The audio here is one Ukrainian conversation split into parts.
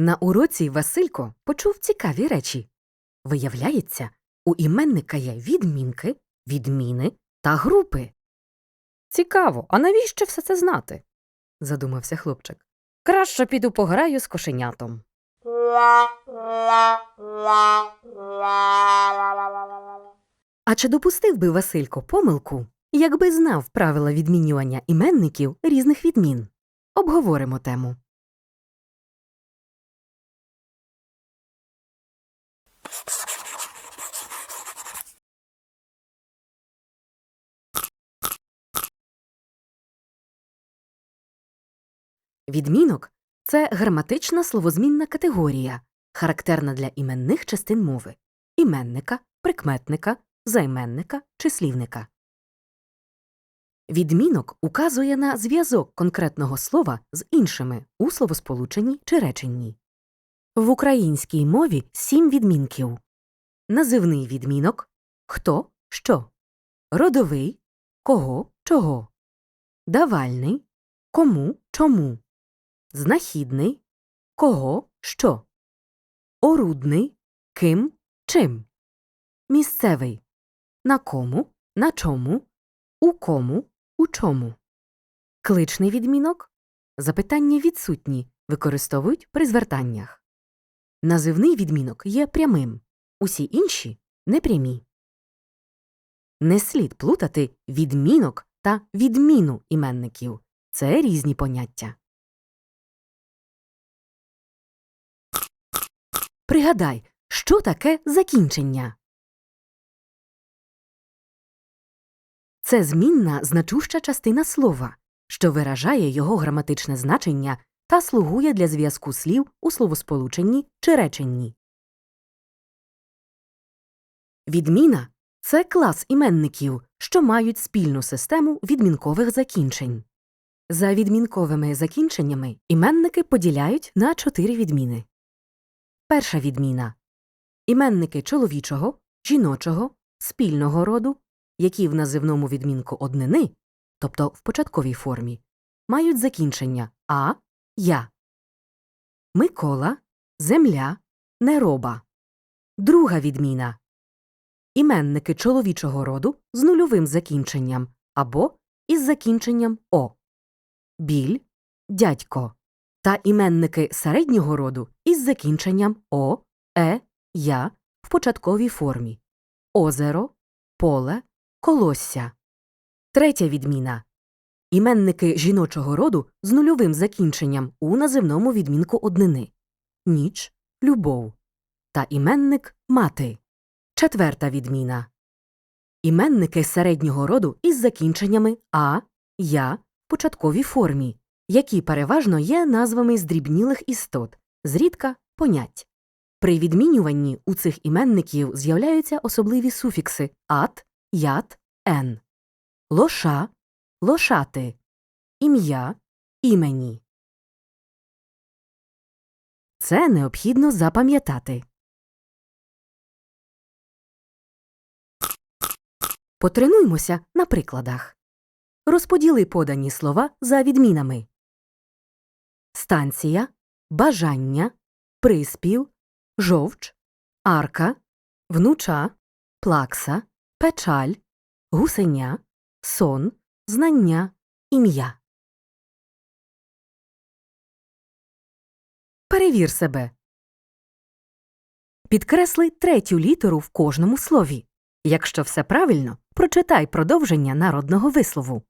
На уроці Василько почув цікаві речі. Виявляється, у іменника є відмінки, відміни та групи. Цікаво, а навіщо все це знати? задумався хлопчик. Краще піду пограю з кошенятом. А чи допустив би Василько помилку, якби знав правила відмінювання іменників різних відмін? Обговоримо тему. Відмінок це граматична словозмінна категорія, характерна для іменних частин мови іменника, прикметника, займенника, числівника. Відмінок указує на зв'язок конкретного слова з іншими у словосполученні чи реченні. В українській мові сім відмінків. Називний відмінок хто, що, родовий кого, чого, давальний кому, чому, знахідний? Кого, що, орудний? Ким, чим, місцевий? На кому, на чому, у кому, у чому. Кличний відмінок? Запитання відсутні використовують при звертаннях. Називний відмінок є прямим, усі інші непрямі. Не слід плутати відмінок та відміну іменників. Це різні поняття. Пригадай, що таке закінчення. Це змінна значуща частина слова, що виражає його граматичне значення та слугує для зв'язку слів у словосполученні чи реченні. Відміна це клас іменників, що мають спільну систему відмінкових закінчень. За відмінковими закінченнями іменники поділяють на чотири відміни. Перша відміна іменники чоловічого, жіночого, спільного роду, які в називному відмінку однини, тобто в початковій формі, мають закінчення а, я. Микола, земля, нероба. Друга відміна іменники чоловічого роду з нульовим закінченням або із закінченням о, біль, дядько та іменники середнього роду із закінченням о, е, я в початковій формі. Озеро, поле, колосся. Третя відміна. Іменники жіночого роду з нульовим закінченням у називному відмінку однини. Ніч, любов. Та іменник мати. Четверта відміна. Іменники середнього роду із закінченнями а, я в початковій формі, які переважно є назвами здрібнілих істот, зрідка понять. При відмінюванні у цих іменників з'являються особливі суфікси ат, ят, ен, лоша, лошати, ім'я, імені. Це необхідно запам'ятати. Потренуймося на прикладах. Розподіли подані слова за відмінами. Станція, бажання, приспів, жовч, арка, внуча, плакса, печаль, гусеня, сон, знання, ім'я. Перевір себе. Підкресли третю літеру в кожному слові. Якщо все правильно, прочитай продовження народного вислову.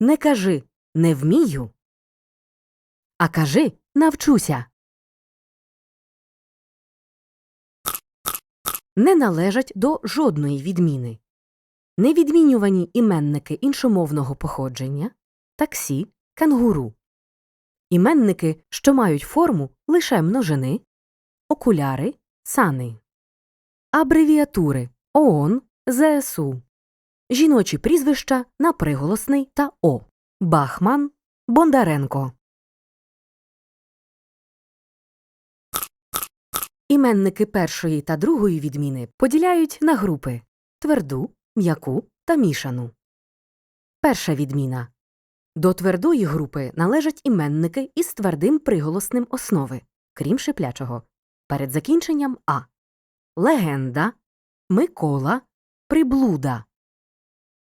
Не кажи не вмію, а кажи навчуся. Не належать до жодної відміни. Невідмінювані іменники іншомовного походження таксі, кенгуру. Іменники, що мають форму лише множини, окуляри, сани. Абревіатури ООН, ЗСУ. Жіночі прізвища на приголосний та О. Бахман, Бондаренко. Іменники першої та другої відміни поділяють на групи тверду, м'яку та мішану. Перша відміна. До твердої групи належать іменники із твердим приголосним основи крім шиплячого, перед закінченням а. Легенда, Микола, приблуда.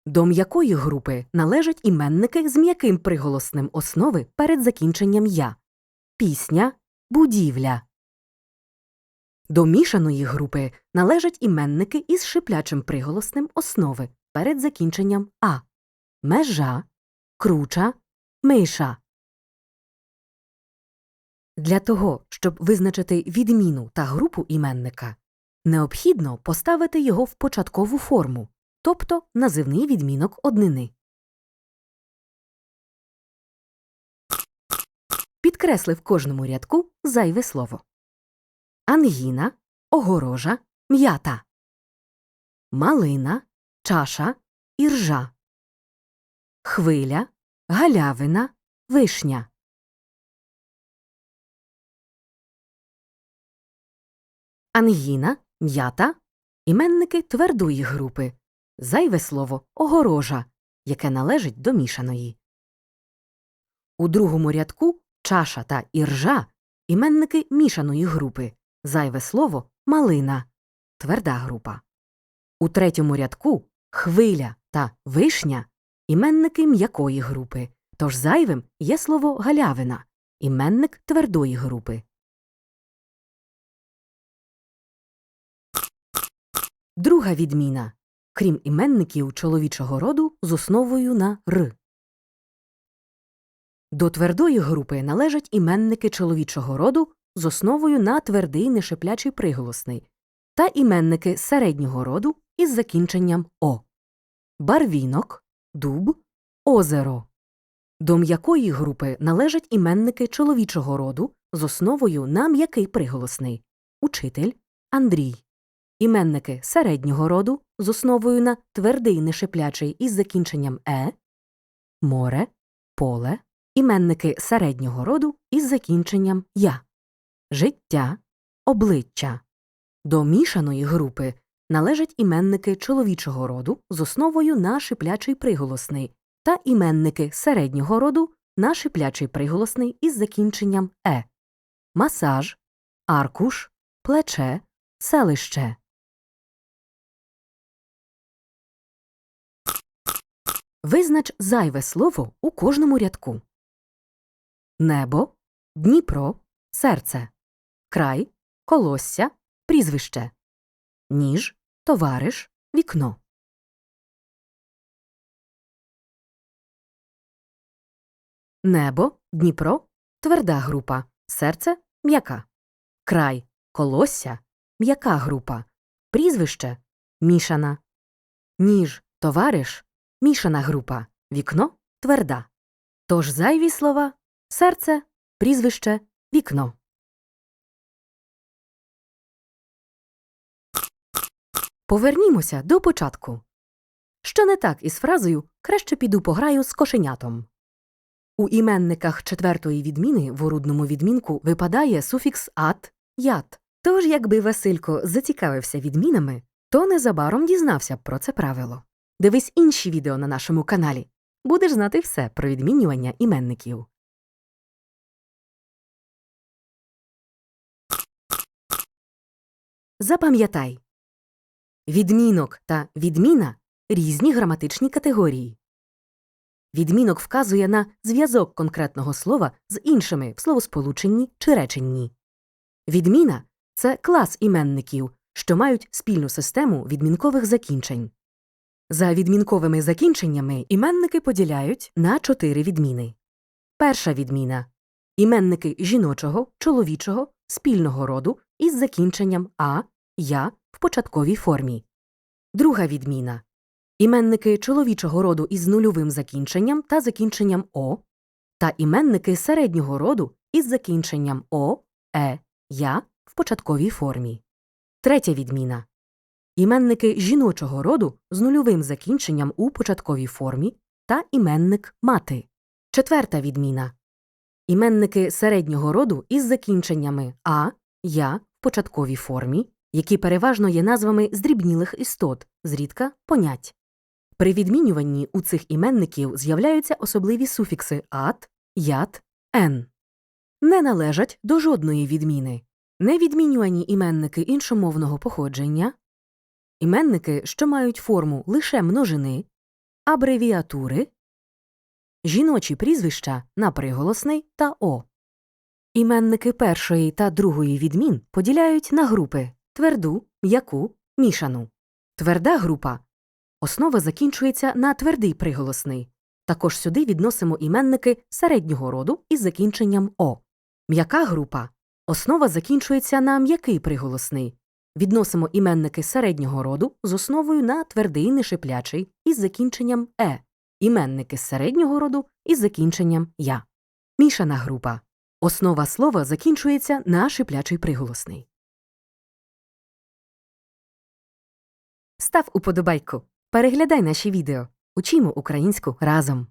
До м'якої групи належать іменники з м'яким приголосним основи перед закінченням я. Пісня, будівля. До мішаної групи належать іменники із шиплячим приголосним основи перед закінченням а. Межа, круча, миша. Для того, щоб визначити відміну та групу іменника, необхідно поставити його в початкову форму, тобто називний відмінок однини. Підкресли в кожному рядку зайве слово. Ангіна, огорожа, м'ята. Малина, чаша, іржа. Хвиля, галявина, вишня. Ангіна, м'ята іменники твердої групи. Зайве слово огорожа, яке належить до мішаної. У другому рядку чаша та іржа іменники мішаної групи. Зайве слово малина тверда група. У третьому рядку хвиля та вишня іменники м'якої групи. Тож зайвим є слово галявина іменник твердої групи. Друга відміна. Крім іменників чоловічого роду з основою на р. До твердої групи належать іменники чоловічого роду з основою на твердий нешиплячий приголосний та іменники середнього роду із закінченням о. Барвінок, дуб, озеро. До м'якої групи належать іменники чоловічого роду з основою на м'який приголосний учитель, Андрій. Іменники середнього роду з основою на твердий нешиплячий із закінченням е, море, поле, іменники середнього роду із закінченням я, життя, обличчя. До мішаної групи належать іменники чоловічого роду з основою на шиплячий приголосний та іменники середнього роду на шиплячий приголосний із закінченням е, масаж, аркуш, плече, селище. Визнач зайве слово у кожному рядку. Небо, Дніпро, серце, край, колосся, прізвище, ніж, товариш, вікно. Небо, Дніпро, тверда група, серце м'яка. Край, колосся, м'яка група, прізвище мішана. Ніж, товариш, мішана група, вікно тверда. Тож зайві слова серце, прізвище, вікно. Повернімося до початку. Що не так із фразою краще піду пограю з кошенятом. У іменниках четвертої відміни в орудному відмінку випадає суфікс ат ят. Тож, якби Василько зацікавився відмінами, то незабаром дізнався б про це правило. Дивись інші відео на нашому каналі. Будеш знати все про відмінювання іменників. Запам'ятай. Відмінок та відміна різні граматичні категорії. Відмінок вказує на зв'язок конкретного слова з іншими в словосполученні чи реченні. Відміна це клас іменників, що мають спільну систему відмінкових закінчень. За відмінковими закінченнями іменники поділяють на чотири відміни. Перша відміна іменники жіночого, чоловічого, спільного роду із закінченням а, я в початковій формі. Друга відміна іменники чоловічого роду із нульовим закінченням та закінченням о, та іменники середнього роду із закінченням о, е, я в початковій формі. Третя відміна іменники жіночого роду з нульовим закінченням у початковій формі та іменник мати. Четверта відміна іменники середнього роду із закінченнями а, я в початковій формі, які переважно є назвами здрібнілих істот, зрідка понять. При відмінюванні у цих іменників з'являються особливі суфікси ат, ят, ен. не належать до жодної відміни. Невідмінювані іменники іншомовного походження, іменники, що мають форму лише множини, абревіатури, жіночі прізвища на приголосний та о. Іменники першої та другої відмін поділяють на групи тверду, м'яку, мішану. Тверда група основа закінчується на твердий приголосний. Також сюди відносимо іменники середнього роду із закінченням о. М'яка група основа закінчується на м'який приголосний. Відносимо іменники середнього роду з основою на твердий нешиплячий із закінченням е. Іменники середнього роду із закінченням я. Мішана група Основа слова закінчується на шиплячий приголосний. Став уподобайку. Переглядай наші відео. Учімо українську разом.